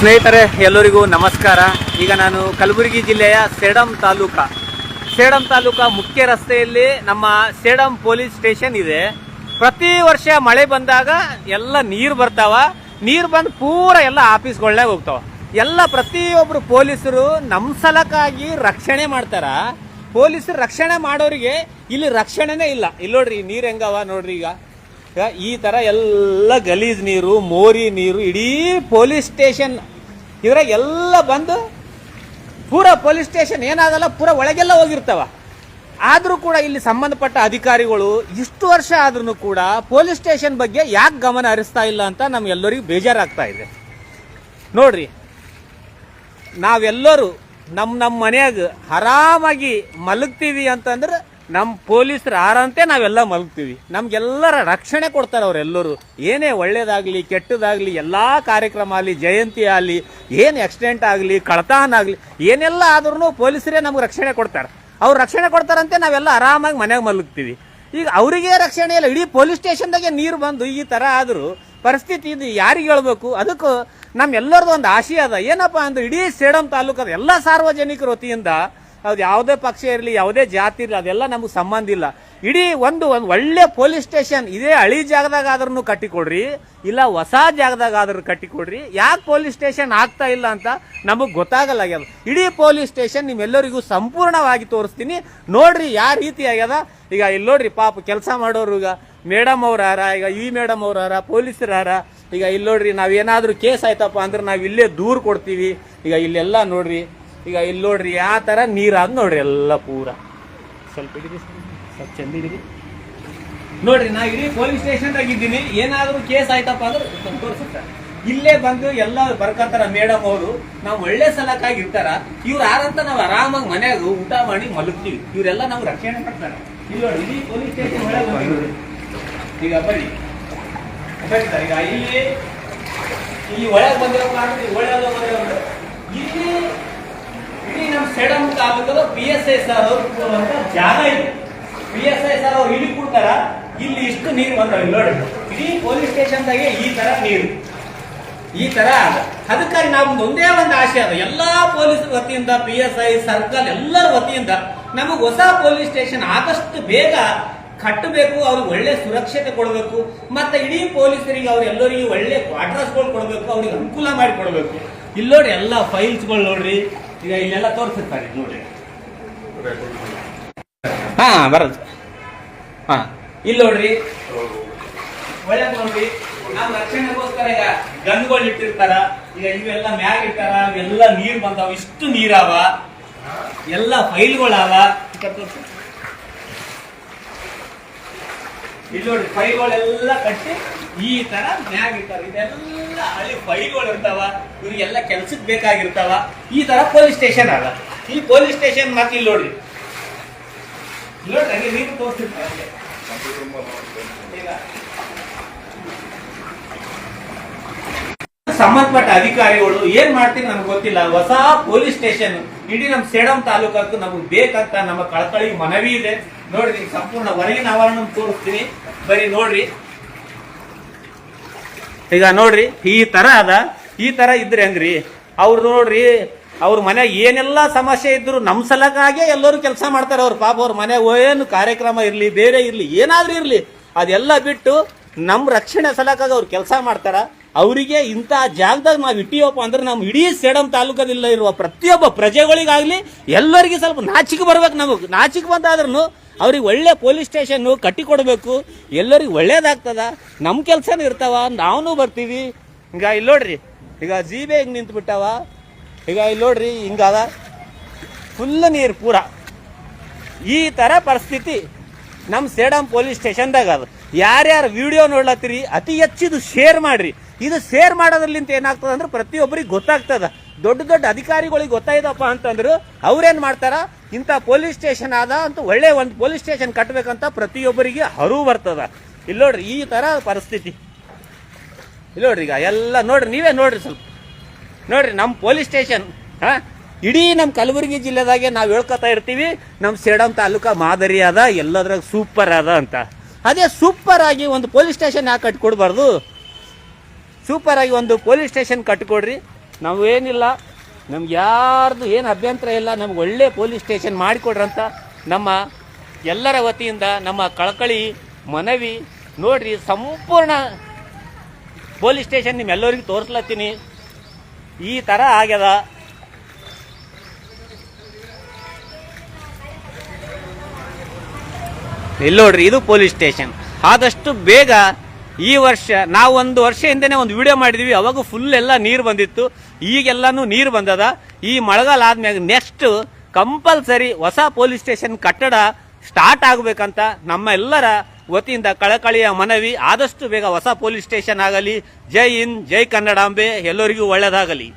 ಸ್ನೇಹಿತರೆ, ಎಲ್ಲರಿಗೂ ನಮಸ್ಕಾರ. ಈಗ ನಾನು ಕಲಬುರಗಿ ಜಿಲ್ಲೆಯ ಸೇಡಂ ತಾಲೂಕ. ಸೇಡಂ ತಾಲೂಕ ಮುಖ್ಯ ರಸ್ತೆಯಲ್ಲಿ ನಮ್ಮ ಸೇಡಂ ಪೊಲೀಸ್ ಸ್ಟೇಷನ್ ಇದೆ. ಪ್ರತಿ ವರ್ಷ ಮಳೆ ಬಂದಾಗ ಎಲ್ಲ ನೀರು ಬರ್ತಾವ. ನೀರು ಬಂದು ಪೂರ ಎಲ್ಲ ಆಫೀಸ್ಗಳೇ ಹೋಗ್ತಾವ. ಎಲ್ಲ ಪ್ರತಿಯೊಬ್ಬರು ಪೊಲೀಸರು ನಮ್ಮ ಸಲಕ್ಕಾಗಿ ರಕ್ಷಣೆ ಮಾಡ್ತಾರ. ಪೊಲೀಸರು ರಕ್ಷಣೆ ಮಾಡೋರಿಗೆ ಇಲ್ಲಿ ರಕ್ಷಣೆನೇ ಇಲ್ಲ. ಇಲ್ಲಿ ನೋಡ್ರಿ ನೀರು ಹೆಂಗವ ನೋಡ್ರಿ ಈಗ. ಈ ತರ ಎಲ್ಲ ಗಲೀಜ್ ನೀರು, ಮೋರಿ ನೀರು, ಇಡೀ ಪೊಲೀಸ್ ಸ್ಟೇಷನ್. ಇದ್ರಾಗ ಎಲ್ಲ ಬಂದು ಪೂರ ಪೊಲೀಸ್ ಸ್ಟೇಷನ್ ಏನಾಗಲ್ಲ ಪೂರ ಒಳಗೆಲ್ಲ ಹೋಗಿರ್ತಾವ. ಆದರೂ ಕೂಡ ಇಲ್ಲಿ ಸಂಬಂಧಪಟ್ಟ ಅಧಿಕಾರಿಗಳು ಇಷ್ಟು ವರ್ಷ ಆದ್ರೂ ಕೂಡ ಪೊಲೀಸ್ ಸ್ಟೇಷನ್ ಬಗ್ಗೆ ಯಾಕೆ ಗಮನ ಹರಿಸ್ತಾ ಇಲ್ಲ ಅಂತ ನಮ್ಗೆಲ್ಲರಿಗೂ ಬೇಜಾರಾಗ್ತಾ ಇದೆ. ನೋಡ್ರಿ, ನಾವೆಲ್ಲರೂ ನಮ್ಮ ನಮ್ಮ ಮನೆಯಾಗ ಆರಾಮಾಗಿ ಮಲಗ್ತೀವಿ ಅಂತಂದ್ರೆ ನಮ್ಮ ಪೊಲೀಸರು ಆರಂತೆ ನಾವೆಲ್ಲ ಮಲಗ್ತೀವಿ. ನಮ್ಗೆಲ್ಲರ ರಕ್ಷಣೆ ಕೊಡ್ತಾರೆ ಅವರೆಲ್ಲರೂ. ಏನೇ ಒಳ್ಳೇದಾಗಲಿ, ಕೆಟ್ಟದಾಗಲಿ, ಎಲ್ಲ ಕಾರ್ಯಕ್ರಮ ಆಗಲಿ, ಜಯಂತಿ ಆಗಲಿ, ಏನು ಆಕ್ಸಿಡೆಂಟ್ ಆಗಲಿ, ಕಳತಾನ ಆಗಲಿ, ಏನೆಲ್ಲ ಆದ್ರೂ ಪೊಲೀಸರೇ ನಮ್ಗೆ ರಕ್ಷಣೆ ಕೊಡ್ತಾರೆ. ಅವ್ರು ರಕ್ಷಣೆ ಕೊಡ್ತಾರಂತೆ ನಾವೆಲ್ಲ ಆರಾಮಾಗಿ ಮನೆಗೆ ಮಲಗ್ತೀವಿ. ಈಗ ಅವರಿಗೆ ರಕ್ಷಣೆ ಇಲ್ಲ, ಇಡೀ ಪೊಲೀಸ್ ಸ್ಟೇಷನ್ದಾಗೆ ನೀರು ಬಂದು ಈ ಥರ ಆದರೂ ಪರಿಸ್ಥಿತಿ ಇದು ಯಾರಿಗೆ ಹೇಳಬೇಕು? ಅದಕ್ಕೂ ನಮ್ಮೆಲ್ಲರದ್ದು ಒಂದು ಆಶಯ ಅದ. ಏನಪ್ಪ ಅಂದ್ರೆ ಇಡೀ ಸೇಡಂ ತಾಲೂಕದ ಎಲ್ಲ ಸಾರ್ವಜನಿಕರ ವತಿಯಿಂದ ಅದು ಯಾವುದೇ ಪಕ್ಷ ಇರಲಿ, ಯಾವುದೇ ಜಾತಿ ಇರಲಿ, ಅದೆಲ್ಲ ನಮಗೆ ಸಂಬಂಧ ಇಲ್ಲ. ಇಡೀ ಒಂದು ಒಂದು ಒಳ್ಳೆ ಪೊಲೀಸ್ ಸ್ಟೇಷನ್ ಇದೇ ಹಳಿ ಜಾಗದಾಗ ಆದ್ರೂ ಕಟ್ಟಿಕೊಡ್ರಿ, ಇಲ್ಲ ಹೊಸ ಜಾಗದಾಗ ಆದ್ರೂ ಕಟ್ಟಿಕೊಡ್ರಿ, ಯಾಕೆ ಪೊಲೀಸ್ ಸ್ಟೇಷನ್ ಆಗ್ತಾ ಇಲ್ಲ ಅಂತ ನಮಗೆ ಗೊತ್ತಾಗಲ್ಲ ಆಗ್ಯದ. ಇಡೀ ಪೊಲೀಸ್ ಸ್ಟೇಷನ್ ನಿಮ್ಮೆಲ್ಲರಿಗೂ ಸಂಪೂರ್ಣವಾಗಿ ತೋರಿಸ್ತೀನಿ. ನೋಡ್ರಿ ಯಾವ ರೀತಿ ಆಗ್ಯದ. ಈಗ ಇಲ್ಲಿ ನೋಡ್ರಿ ಪಾಪ ಕೆಲಸ ಮಾಡೋರು ಈಗ ಮೇಡಮ್ ಅವ್ರ ಯಾರ ಈಗ ಈ ಮೇಡಮ್ ಅವ್ರ ಹಾರ, ಪೊಲೀಸರ ಯಾರ ಈಗ ಇಲ್ಲಿ ನೋಡ್ರಿ ನಾವೇನಾದ್ರೂ ಕೇಸ್ ಆಯ್ತಪ್ಪ ಅಂದ್ರೆ ನಾವು ಇಲ್ಲೇ ದೂರ ಕೊಡ್ತೀವಿ. ಈಗ ಇಲ್ಲೆಲ್ಲ ನೋಡ್ರಿ ಈಗ ಇಲ್ಲಿ ನೋಡ್ರಿ ಯಾವ ಥರ ನೀರಾದ ನೋಡ್ರಿ ಎಲ್ಲ ಪೂರ. ಸ್ವಲ್ಪ ಹಿಡಿರಿ ಸ್ವಲ್ಪ ಚಂದ ಹಿಡಿರಿ ನೋಡ್ರಿ ನಾ ಇಡೀ ಪೊಲೀಸ್ ಸ್ಟೇಷನ್ದಾಗ ಇದ್ದೀನಿ. ಏನಾದರೂ ಕೇಸ್ ಆಯ್ತಪ್ಪ ಅಂದ್ರೆ ತೋರಿಸುತ್ತೆ. ಇಲ್ಲೇ ಬಂದು ಎಲ್ಲ ಬರ್ಕಂತಾರ ಮೇಡಮ್ ಅವರು. ನಾವು ಒಳ್ಳೆ ಸಲಕ್ಕಾಗಿ ಇರ್ತಾರ ಇವ್ರು ಯಾರಂತ ನಾವು ಆರಾಮಾಗಿ ಮನ್ಯಾಗ ಊಟ ಮಾಡಿ ಮಲಗ್ತೀವಿ. ಇವರೆಲ್ಲ ನಾವು ರಕ್ಷಣೆ ಮಾಡ್ತಾರ ಇಲ್ಲಿ ಇಡೀ ಪೊಲೀಸ್ ಸ್ಟೇಷನ್ ಒಳಗೆ. ಈಗ ಬನ್ನಿ ಸರ್, ಈಗ ಇಲ್ಲಿ ಇಲ್ಲಿ ಒಳಗೆ ಬಂದಿರೋ ಕಾರಣ ಒಳ್ಳೆ ಬಂದಿರೋ ಇಲ್ಲಿ ಇಡೀ ನಮ್ಮ ಸೇಡಂ ತಾಲೂಕದ ಪಿ ಎಸ್ ಐ ಸರ್ ಅವರು ಜಾಗ ಇದೆ. ಪಿ ಎಸ್ ಐ ಸರ್ ಅವ್ರು ಇಲ್ಲಿ ಕೊಡ್ತಾರ ಇಲ್ಲಿ ಇಷ್ಟು ನೀರು ಬಂದ್ರೆ ಇಲ್ಲಿ ನೋಡಿ. ಇಡೀ ಪೊಲೀಸ್ ಸ್ಟೇಷನ್ದಾಗೆ ಈ ತರ ನೀರು. ಈ ತರ ಅದ ಅದಕ್ಕಾಗಿ ನಾವು ಒಂದೇ ಒಂದು ಆಶೆ ಅದ. ಎಲ್ಲಾ ಪೊಲೀಸ್ ವತಿಯಿಂದ ಪಿ ಎಸ್ ಐ ಸರ್ಕಲ್ ಎಲ್ಲರ ವತಿಯಿಂದ ನಮಗೆ ಹೊಸ ಪೊಲೀಸ್ ಸ್ಟೇಷನ್ ಆದಷ್ಟು ಬೇಗ ಕಟ್ಟಬೇಕು, ಅವ್ರಿಗೆ ಒಳ್ಳೆ ಸುರಕ್ಷತೆ ಕೊಡಬೇಕು, ಮತ್ತೆ ಇಡೀ ಪೊಲೀಸರಿಗೆ ಅವ್ರು ಎಲ್ಲರಿಗೆ ಒಳ್ಳೆ ಕ್ವಾರ್ಟರ್ಸ್ಗಳು ಕೊಡಬೇಕು, ಅವ್ರಿಗೆ ಅನುಕೂಲ ಮಾಡಿ ಕೊಡಬೇಕು. ಇಲ್ಲಿ ನೋಡಿ ಎಲ್ಲ ಫೈಲ್ಸ್ಗಳು ನೋಡ್ರಿ. ಈಗ ಇಲ್ಲೆಲ್ಲ ತೋರಿಸಿರ್ತಾರೆ ನೋಡಿ. ಹಾ ಬರದು. ಹಾ. ಇಲ್ಲಿ ನೋಡ್ರಿ. ಒಳಗ್ ನೋಡ್ರಿ. ನಾವು ರಕ್ಷಣೆಗೋಸ್ಕರ ಈಗ ಗನ್ಗಳು ಇಟ್ಟಿರ್ತಾರ ಈಗ ಇವೆಲ್ಲ ಮ್ಯಾಗ್ ಇಟ್ಟಾರ ಇವೆಲ್ಲ ನೀರ್ ಬಂದಾವ. ಇಷ್ಟು ನೀರಾವ ಎಲ್ಲ ಫೈಲ್ಗಳಾವ ಇಲ್ಲಿ ನೋಡಿ ಫೈಲ್ಗಳೆಲ್ಲ ಕಟ್ಟಿ ಈ ತರ ಮ್ಯಾಗ ಇರ್ತಾರೆ ಇದೆಲ್ಲ ಅಲ್ಲಿ ಫೈಲ್ಗಳು ಇರ್ತಾವ. ಇವ್ರಿಗೆಲ್ಲ ಕೆಲ್ಸಕ್ಕೆ ಬೇಕಾಗಿರ್ತಾವ. ಈ ತರ ಪೊಲೀಸ್ ಸ್ಟೇಷನ್ ಅದ ಈ ಪೊಲೀಸ್ ಸ್ಟೇಷನ್ ಮತ್ತೆ ಇಲ್ಲಿ ನೋಡ್ರಿ. ನೋಡ್ರಿ ಹಂಗೆ ನೀರು ತೋರಿಸ್ತಿರ್ತಾರೆ ಹಂಗೆ. ಈಗ ಸಂಬಂಧಪಟ್ಟ ಅಧಿಕಾರಿಗಳು ಏನ್ ಮಾಡ್ತೀನಿ ನಮ್ಗೆ ಗೊತ್ತಿಲ್ಲ. ಹೊಸ ಪೊಲೀಸ್ ಸ್ಟೇಷನ್ ಇಡೀ ನಮ್ ಸೇಡಂ ತಾಲೂಕು ನಮಗೆ ಬೇಕಂತ ನಮ್ಮ ಕಳಕಳಿ ಮನವಿ ಇದೆ. ನೋಡ್ರಿ ಸಂಪೂರ್ಣ ಹೊರಗಿನ ಆವರಣ ತೋರಿಸ್ತೀನಿ. ಬರೀ ನೋಡ್ರಿ. ಈಗ ನೋಡ್ರಿ, ಈ ತರ ಅದ. ಈ ತರ ಇದ್ರೆ ಹೆಂಗ್ರಿ? ಅವ್ರು ನೋಡ್ರಿ, ಅವ್ರ ಮನೆ ಏನೆಲ್ಲ ಸಮಸ್ಯೆ ಇದ್ರು ನಮ್ಮ ಸಲಕಾಗೆ ಎಲ್ಲರೂ ಕೆಲಸ ಮಾಡ್ತಾರೆ. ಅವ್ರ ಪಾಪ ಅವ್ರ ಮನೆ ಏನು ಕಾರ್ಯಕ್ರಮ ಇರ್ಲಿ, ಬೇರೆ ಇರ್ಲಿ, ಏನಾದ್ರೂ ಇರ್ಲಿ, ಅದೆಲ್ಲ ಬಿಟ್ಟು ನಮ್ಮ ರಕ್ಷಣೆ ಸಲಕ್ಕಾಗಿ ಅವ್ರು ಕೆಲಸ ಮಾಡ್ತಾರ. ಅವರಿಗೆ ಇಂಥ ಜಾಗದಾಗ ನಾವು ಇಟ್ಟಿವಪ್ಪ ಅಂದ್ರೆ ನಮ್ಮ ಇಡೀ ಸೇಡಂ ತಾಲೂಕದಿಲ್ಲ ಇರುವ ಪ್ರತಿಯೊಬ್ಬ ಪ್ರಜೆಗಳಿಗಾಗಲಿ ಎಲ್ಲರಿಗೆ ಸ್ವಲ್ಪ ನಾಚಿಕೆ ಬರ್ಬೇಕು ನಮಗೆ. ನಾಚಿಕೆ ಬಂದಾದ್ರೂ ಅವ್ರಿಗೆ ಒಳ್ಳೆ ಪೊಲೀಸ್ ಸ್ಟೇಷನ್ ಕಟ್ಟಿ ಕೊಡಬೇಕು. ಎಲ್ಲರಿಗೂ ಒಳ್ಳೇದಾಗ್ತದ. ನಮ್ಮ ಕೆಲಸನೂ ಇರ್ತಾವ. ನಾವು ಬರ್ತೀವಿ. ಹಿಂಗ ಇಲ್ಲಿ ನೋಡ್ರಿ. ಈಗ ಜೀಬೆ ಹಿಂಗೆ ನಿಂತು ಬಿಟ್ಟಾವ ಈಗ ಇಲ್ಲಿ ನೋಡ್ರಿ ಹಿಂಗದ ಫುಲ್ ನೀರು ಪೂರ. ಈ ಥರ ಪರಿಸ್ಥಿತಿ ನಮ್ಮ ಸೇಡಂ ಪೊಲೀಸ್ ಸ್ಟೇಷನ್ದಾಗ ಅದು. ಯಾರ್ಯಾರು ವಿಡಿಯೋ ನೋಡ್ಲತ್ತೀರಿ, ಅತಿ ಹೆಚ್ಚಿದು ಶೇರ್ ಮಾಡ್ರಿ. ಇದು ಸೇರ್ ಮಾಡೋದ್ರಲ್ಲಿಂತ ಏನಾಗ್ತದೆ ಅಂದ್ರೆ ಪ್ರತಿಯೊಬ್ಬರಿಗೆ ಗೊತ್ತಾಗ್ತದ. ದೊಡ್ಡ ದೊಡ್ಡ ಅಧಿಕಾರಿಗಳಿಗೆ ಗೊತ್ತಾಯ್ತಪ್ಪ ಅಂತಂದ್ರು ಅವ್ರೇನ್ ಮಾಡ್ತಾರ? ಇಂಥ ಪೊಲೀಸ್ ಸ್ಟೇಷನ್ ಆದ ಅಂತ ಒಳ್ಳೆ ಒಂದು ಪೊಲೀಸ್ ಸ್ಟೇಷನ್ ಕಟ್ಟಬೇಕಂತ ಪ್ರತಿಯೊಬ್ಬರಿಗೆ ಹರು ಬರ್ತದ. ಇಲ್ಲಿ ನೋಡ್ರಿ, ಈ ತರ ಪರಿಸ್ಥಿತಿ. ಇಲ್ಲಿ ನೋಡ್ರಿ ಈಗ ಎಲ್ಲ ನೋಡ್ರಿ, ನೀವೇ ನೋಡ್ರಿ ಸ್ವಲ್ಪ. ನೋಡ್ರಿ ನಮ್ಮ ಪೊಲೀಸ್ ಸ್ಟೇಷನ್ ಹಾ? ಇಡೀ ನಮ್ಮ ಕಲಬುರಗಿ ಜಿಲ್ಲೆದಾಗೆ ನಾವು ಹೇಳ್ಕೊತಾ ಇರ್ತೀವಿ ನಮ್ಮ ಸೇಡಂ ತಾಲೂಕಾ ಮಾದರಿ ಅದ, ಎಲ್ಲದ್ರಾಗ ಸೂಪರ್ ಅದ ಅಂತ. ಅದೇ ಸೂಪರ್ ಆಗಿ ಒಂದು ಪೊಲೀಸ್ ಸ್ಟೇಷನ್ ಯಾಕೆ ಕಟ್ಕೊಡ್ಬಾರ್ದು? ಸೂಪರ್ ಆಗಿ ಒಂದು ಪೊಲೀಸ್ ಸ್ಟೇಷನ್ ಕಟ್ಕೊಡ್ರಿ ನಾವೇನಿಲ್ಲ ನಮ್ಗೆ ಯಾರ್ದು ಏನು ಅಭ್ಯಂತರ ಇಲ್ಲ, ನಮ್ಗೆ ಒಳ್ಳೆ ಪೊಲೀಸ್ ಸ್ಟೇಷನ್ ಮಾಡಿಕೊಡ್ರಂತ ನಮ್ಮ ಎಲ್ಲರ ವತಿಯಿಂದ ನಮ್ಮ ಕಳಕಳಿ ಮನವಿ ನೋಡ್ರಿ, ಸಂಪೂರ್ಣ ಪೊಲೀಸ್ ಸ್ಟೇಷನ್ ನಿಮ್ಮೆಲ್ಲರಿಗೂ ತೋರಿಸ್ಲತ್ತೀನಿ. ಈ ಥರ ಆಗ್ಯದ. ಇಲ್ಲಿ ನೋಡ್ರಿ, ಇದು ಪೊಲೀಸ್ ಸ್ಟೇಷನ್. ಆದಷ್ಟು ಬೇಗ ಈ ವರ್ಷ ನಾವು ಒಂದು ವರ್ಷ ಹಿಂದೆನೆ ಒಂದು ವಿಡಿಯೋ ಮಾಡಿದ್ವಿ. ಅವಾಗ ಫುಲ್ ಎಲ್ಲ ನೀರು ಬಂದಿತ್ತು. ಈಗೆಲ್ಲಾನು ನೀರು ಬಂದದ. ಈ ಮಳೆಗಾಲ ಆದ್ಮ್ಯಾಗ ನೆಕ್ಸ್ಟ್ ಕಂಪಲ್ಸರಿ ಹೊಸ ಪೊಲೀಸ್ ಸ್ಟೇಷನ್ ಕಟ್ಟಡ ಸ್ಟಾರ್ಟ್ ಆಗಬೇಕಂತ ನಮ್ಮ ಎಲ್ಲರ ವತಿಯಿಂದ ಕಳಕಳಿಯ ಮನವಿ. ಆದಷ್ಟು ಬೇಗ ಹೊಸ ಪೊಲೀಸ್ ಸ್ಟೇಷನ್ ಆಗಲಿ. ಜೈ ಹಿಂದ್, ಜೈ ಕನ್ನಡಾಂಬೆ ಎಲ್ಲರಿಗೂ ಒಳ್ಳೆಯದಾಗಲಿ